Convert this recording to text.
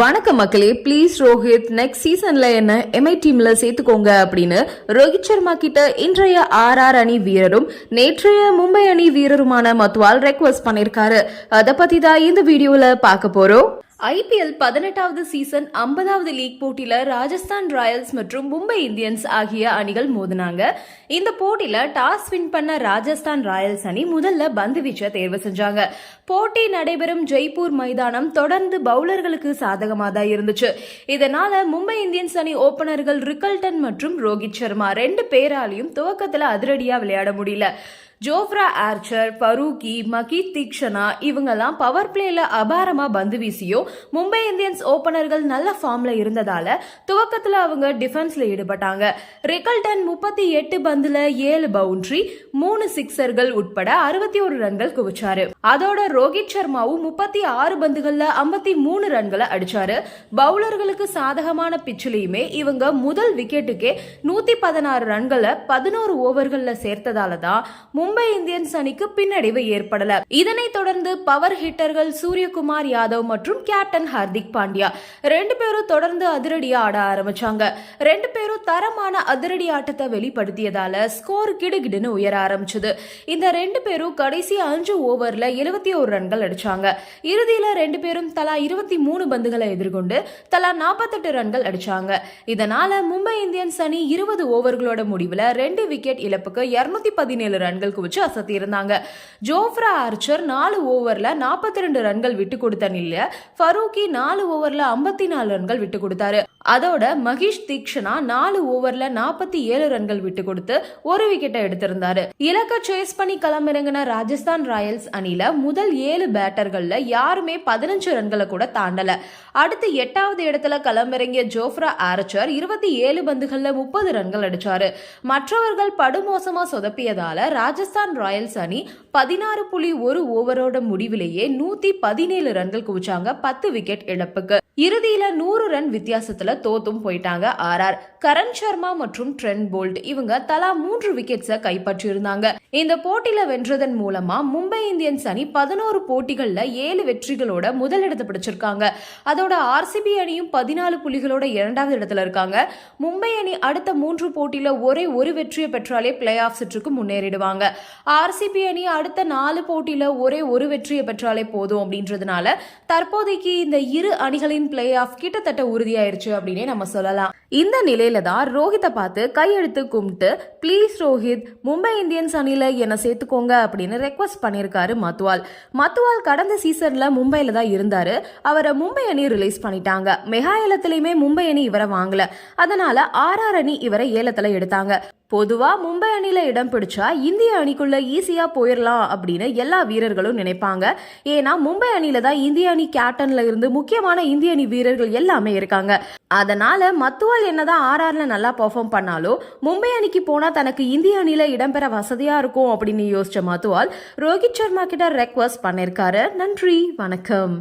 வணக்கம் மக்களே please Rohit next சீசன்ல என்ன எம்ஐ டீம்ல சேர்த்துக்கோங்க அப்படின்னு ரோஹித் சர்மா கிட்ட இன்றைய ஆர் ஆர் அணி வீரரும் நேற்றைய மும்பை அணி வீரருமான மத்வால் ரெக்வஸ்ட் பண்ணிருக்காரு. அதை பத்தி தான் இந்த வீடியோல பார்க்க போறோம். ஐபிஎல் பதினெட்டாவது சீசன் ஐம்பதாவது லீக் போட்டியில ராஜஸ்தான் ராயல்ஸ் மற்றும் மும்பை இந்தியன்ஸ் ஆகிய அணிகள் மோதினாங்க. இந்த போட்டியில டாஸ் வின் பண்ண ராஜஸ்தான் ராயல்ஸ் அணி முதல்ல பந்து வீச்ச தேர்வு செஞ்சாங்க. போட்டி நடைபெறும் ஜெய்ப்பூர் மைதானம் தொடர்ந்து பவுலர்களுக்கு சாதகமாக தான் இருந்துச்சு. இதனால மும்பை இந்தியன்ஸ் அணி ஓபனர்கள் ரிக்கல்டன் மற்றும் ரோஹித் சர்மா ரெண்டு பேராலையும் துவக்கத்துல அதிரடியா விளையாட முடியல. ஜோஃப்ரா ஆர்ச்சர் பரூகி மகீத் தீக்ஷனா இவங்கெல்லாம் பவர் பிளேல அபாரமா பந்து தெரியும் மும்பை இந்தியன்ஸ் ஓபனர்கள் நல்ல ஃபார்ம்ல இருந்ததால துவக்கத்துல அவங்க டிஃபென்ஸ்ல ஈடுபட்டாங்க. ரிக்கல்டன் முப்பத்தி எட்டு பந்துல ஏழு பவுண்டரி மூணு சிக்ஸர்கள் உட்பட அறுபத்தி ஒரு ரன்கள் குவிச்சாரு. அதோட ரோஹித் சர்மாவும் முப்பத்தி ஆறு பந்துகள்ல ஐம்பத்தி மூணு ரன்களை அடிச்சாரு. பவுலர்களுக்கு சாதகமான பிச்சிலையுமே இவங்க முதல் விக்கெட்டுக்கே நூத்தி பதினாறு ரன்களை பதினோரு ஓவர்கள்ல சேர்த்ததால தான் மும்பை இந்தியன்ஸ் அணிக்கு பின்னடைவு ஏற்படல. இதனைத் தொடர்ந்து பவர் ஹிட்டர்கள் சூரியகுமார் யாதவ் மற்றும் கேப்டன் ஹார்திக் பாண்டியா. ரெண்டு பேரும் தொடர்ந்து அதிரடியா ஆட ஆரம்பிச்சாங்க. ரெண்டு பேரும் தரமான அதிரடி ஆட்டத்தை வெளிப்படுத்தியதால ஸ்கோர் கிடுகிடுன்னு உயர ஆரம்பிச்சது. இந்த ரெண்டு பேரும் கடைசி அஞ்சு ஓவர்ல எழுபத்தி ஒரு ரன்கள் அடிச்சாங்க. இறுதியில ரெண்டு பேரும் தலா இருபத்தி மூணு பந்துகளை எதிர்கொண்டு தலா நாற்பத்தெட்டு ரன்கள் அடிச்சாங்க. இதனால மும்பை இந்தியன்ஸ் அணி இருபது ஓவர்களோட முடிவுல ரெண்டு விக்கெட் இழப்புக்கு இருநூத்தி பதினேழு ரன்கள் குவிச்சு அசத்தி இருந்தாங்க ஜோஃப்ரா ஆர்ச்சர் நாலு ஓவர்ல நாற்பத்தி ரெண்டு ரன்கள் விட்டு கொடுத்த நிலையில் ஃபரூக்கி நாலு ஓவரில் ஐம்பத்தி நாலு ரன்கள் விட்டு கொடுத்தாரு. அதோட மகேஷ் தீக்ஷனா நாலு ஓவர்ல நாற்பத்தி ஏழு ரன்கள் விட்டு கொடுத்து ஒரு விக்கெட்டை எடுத்திருந்தாரு. இலக்க சேஸ் பண்ணி களமிறங்கின ராஜஸ்தான் ராயல்ஸ் அணில முதல் ஏழு பேட்டர்கள்ல யாருமே பதினஞ்சு ரன்களை கூட தாண்டல. அடுத்து எட்டாவது இடத்துல களமிறங்கிய ஜோஃப்ரா ஆரச்சர் இருபத்தி ஏழு பந்துகள்ல முப்பது ரன்கள் அடிச்சாரு. மற்றவர்கள் படுமோசமா சொதப்பியதால ராஜஸ்தான் ராயல்ஸ் அணி பதினாறு புள்ளி ஒரு ஓவரோட முடிவிலேயே நூத்தி பதினேழு ரன்கள் குவிச்சாங்க பத்து விக்கெட் இழப்புக்கு. இறுதியில நூறு ரன் வித்தியாசத்துல தோத்தும் போயிட்டாங்க ஆர் ஆர். கரண் சர்மா மற்றும் ட்ரெண்ட் போல்ட். இவங்க தலா மூன்று விக்கெட்ஸை கைப்பற்றியிருந்தாங்க. இந்த போட்டியில வென்றதன் மூலமா மும்பை இந்தியன்ஸ் அணி பதினோரு போட்டிகளில் ஏழு வெற்றிகளோட முதலிடத்தை பிடிச்சிருக்காங்க. அதோட ஆர்சிபி அணியும் பதினாலு புள்ளிகளோட இரண்டாவது இடத்துல இருக்காங்க. மும்பை அணி அடுத்த மூன்று போட்டியில ஒரே ஒரு வெற்றியை பெற்றாலே பிளே ஆஃப் சுற்றுக்கு முன்னேறிடுவாங்க. ஆர்சிபி அணி அடுத்த நாலு போட்டியில ஒரே ஒரு வெற்றியை பெற்றாலே போதும் அப்படின்றதுனால தற்போதைக்கு இந்த இரு அணிகளின் பிளே ஆஃப் கிட்டத்தட்ட உறுதியாயிருச்சு அப்படின்னே நம்ம சொல்லலாம். இந்த நிலையில தான் ரோஹித்தை பார்த்து கையெழுத்து கும்பிட்டு ப்ளீஸ் ரோஹித் மும்பை இந்தியன்ஸ் அணியில என்ன சேர்த்துக்கோங்க அப்படின்னு ரெக்வஸ்ட் பண்ணியிருக்காரு மத்துவால் மத்துவால் கடந்த சீசன்ல மும்பையில தான் இருந்தாரு. அவரை மும்பை அணி ரிலீஸ் பண்ணிட்டாங்க. மெகா ஏலத்திலையுமே மும்பை அணி இவரை வாங்கல. அதனால ஆர்ஆர் அணி இவரை ஏலத்துல எடுத்தாங்க. பொதுவாக மும்பை அணியில் இடம் பிடிச்சா இந்திய அணிக்குள்ளே ஈஸியாக போயிடலாம் அப்படின்னு எல்லா வீரர்களும் நினைப்பாங்க. ஏன்னா மும்பை அணியில் தான் இந்திய அணி கேப்டனில் இருந்து முக்கியமான இந்திய அணி வீரர்கள் எல்லாமே இருக்காங்க. அதனால் மத்துவால் என்னதான் ஆர்ஆரில் நல்லா பெர்ஃபார்ம் பண்ணாலும் மும்பை அணிக்கு போனால் தனக்கு இந்திய அணியில் இடம்பெற வசதியாக இருக்கும் அப்படின்னு யோசித்த மத்துவால் ரோஹித் சர்மா கிட்ட ரெக்வஸ்ட் பண்ணியிருக்காரு நன்றி வணக்கம்.